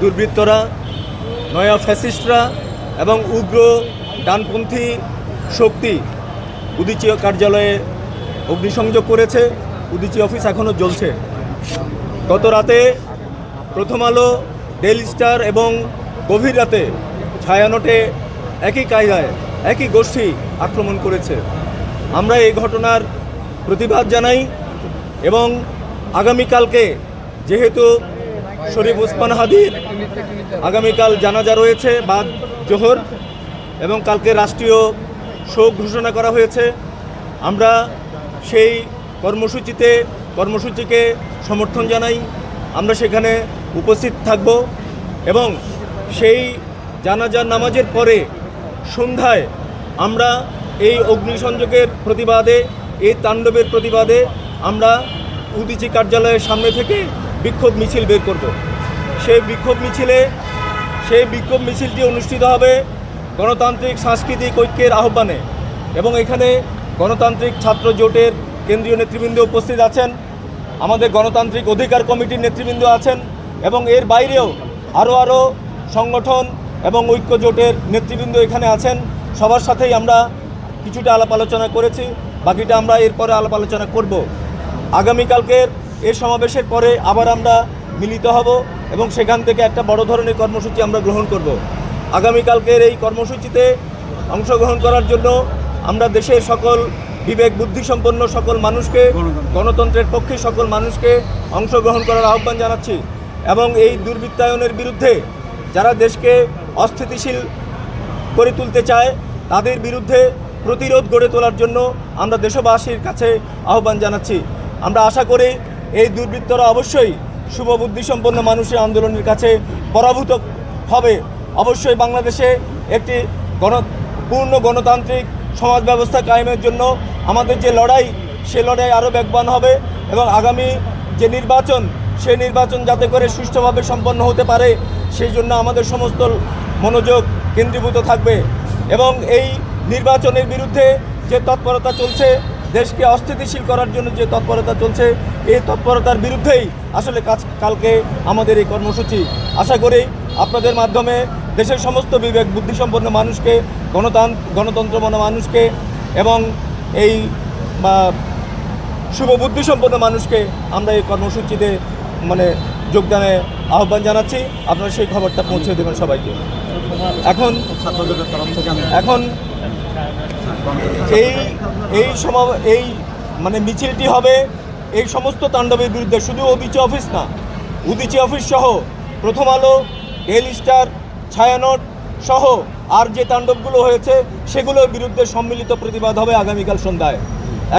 দুর্বৃত্তরা, নয়া ফ্যাসিস্টরা এবং উগ্র ডানপন্থী শক্তি উদিচি কার্যালয়ে অগ্নিসংযোগ করেছে। উদিচি অফিস এখনও জ্বলছে। গত রাতে প্রথম আলো, ডেইলি স্টার এবং গভীর রাতে ছায়ানটে একই কায়দায়, একই গোষ্ঠী আক্রমণ করেছে। আমরা এই ঘটনার প্রতিবাদ জানাই এবং আগামীকালকে যেহেতু শরীফ ওসমান হাদির আগামীকাল জানাজা রয়েছে বাদ জোহর এবং কালকে রাষ্ট্রীয় শোক ঘোষণা করা হয়েছে। আমরা সেই কর্মসূচিতে, কর্মসূচিকে সমর্থন জানাই। আমরা সেখানে উপস্থিত থাকব এবং সেই জানাজার নামাজের পরে সন্ধ্যায় আমরা এই অগ্নিসংযোগের প্রতিবাদে, এই তাণ্ডবের প্রতিবাদে আমরা উদিচি কার্যালয়ের সামনে থেকে বিক্ষোভ মিছিল বের করব। সেই বিক্ষোভ মিছিলে, সেই বিক্ষোভ মিছিলটি অনুষ্ঠিত হবে গণতান্ত্রিক, সাংস্কৃতিক ঐক্যের আহ্বানে এবং এখানে গণতান্ত্রিক ছাত্র জোটের কেন্দ্রীয় নেতৃবৃন্দ উপস্থিত আছেন, আমাদের গণতান্ত্রিক অধিকার কমিটির নেতৃবৃন্দ আছেন এবং এর বাইরেও আরও আরও সংগঠন এবং ঐক্য জোটের নেতৃবৃন্দ এখানে আছেন। সবার সাথেই আমরা কিছুটা আলাপ আলোচনা করেছি, বাকিটা আমরা এরপরে আলাপ আলোচনা করব। আগামীকালকের এই সমাবেশের পরে আবার আমরা মিলিত হব এবং সেখান থেকে একটা বড় ধরনের কর্মসূচি আমরা গ্রহণ করব। আগামীকালকের এই কর্মসূচিতে অংশগ্রহণ করার জন্য আমরা দেশের সকল বিবেক, বুদ্ধিসম্পন্ন সকল মানুষকে, গণতন্ত্রের পক্ষে সকল মানুষকে অংশগ্রহণ করার আহ্বান জানাচ্ছি এবং এই দুর্বৃত্তায়নের বিরুদ্ধে যারা দেশকে অস্থিতিশীল করে তুলতে চায়, তাদের বিরুদ্ধে প্রতিরোধ গড়ে তোলার জন্য আমরা দেশবাসীর কাছে আহ্বান জানাচ্ছি। আমরা আশা করি এই দুর্বৃত্তরা অবশ্যই শুভবুদ্ধিসম্পন্ন মানুষের আন্দোলনের কাছে পরাভূত হবে। অবশ্যই বাংলাদেশে একটি গণ, পূর্ণ গণতান্ত্রিক সমাজ ব্যবস্থা কায়েমের জন্য আমাদের যে লড়াই, সে লড়াই আরও বেগবান হবে এবং আগামী যে নির্বাচন, সে নির্বাচন যাতে করে সুষ্ঠুভাবে সম্পন্ন হতে পারে, সেই জন্য আমাদের সমস্ত মনোযোগ কেন্দ্রীভূত থাকবে। এবং এই নির্বাচনের বিরুদ্ধে যে তৎপরতা চলছে দেশকে অস্থিতিশীল করার জন্য যে তৎপরতা চলছে, এই তৎপরতার বিরুদ্ধেই আসলে কাজ, কালকে আমাদের এই কর্মসূচি। আশা করি আপনাদের মাধ্যমে দেশের সমস্ত বিবেক, বুদ্ধিসম্পন্ন মানুষকে গণতান্ত্র গণতন্ত্র মনা মানুষকে এবং এই শুভ বুদ্ধিসম্পন্ন মানুষকে আমরা এই কর্মসূচিতে মানে যোগদানে আহ্বান জানাচ্ছি। আপনারা সেই খবরটা পৌঁছে দেবেন সবাইকে। এখন এখন এই এই সমা, এই মানে মিছিলটি হবে এই সমস্ত তাণ্ডবের বিরুদ্ধে। শুধু উদিচি অফিস না উদিচি অফিস সহ প্রথম আলো ডেইলি স্টার ছায়ানট সহ আর যে তাণ্ডবগুলো হয়েছে, সেগুলোর বিরুদ্ধে সম্মিলিত প্রতিবাদ হবে আগামীকাল সন্ধ্যায়।